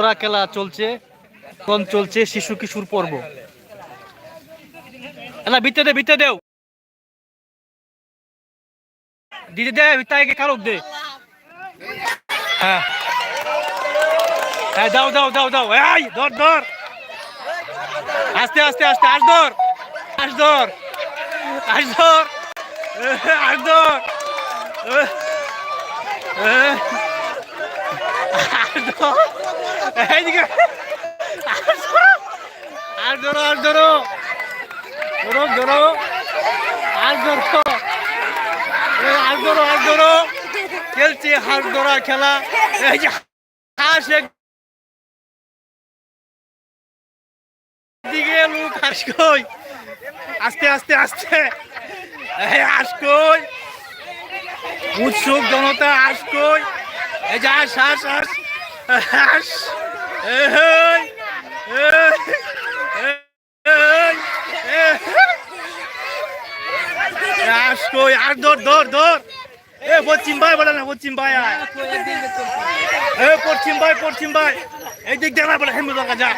তোরা খেলা চলছে কোন চলছে শিশু কিশোর পর্ব। না বিতে দে বিতে দেও। দিদি দে বিতাইকে কারক দে। হ্যাঁ। হ্যাঁ দাও দাও দাও দাও। এই, ধর ধর। আস্তে আস্তে আস্তে, আস ধর। আস ধর। আস ধর। আস ধর। এইদিকে আর ধরো আর ধরো ধরো ধরো আর ধরো আর ধরো আর ধরো খেলছে হাঁস ধরা খেলা হাঁস দিকে লোক হাঁস কই আস্তে আস্তে আস্তে কই উৎসুক জনতা হাঁস এই যে এই এই এই এই। হাঁস কই? আর ধর ধর ধর। এ, পশ্চিম ভাই বলে না, পশ্চিম ভাই এ, পশ্চিম ভাই পশ্চিম ভাই। এই দিক দেখা বলে হেমু যা।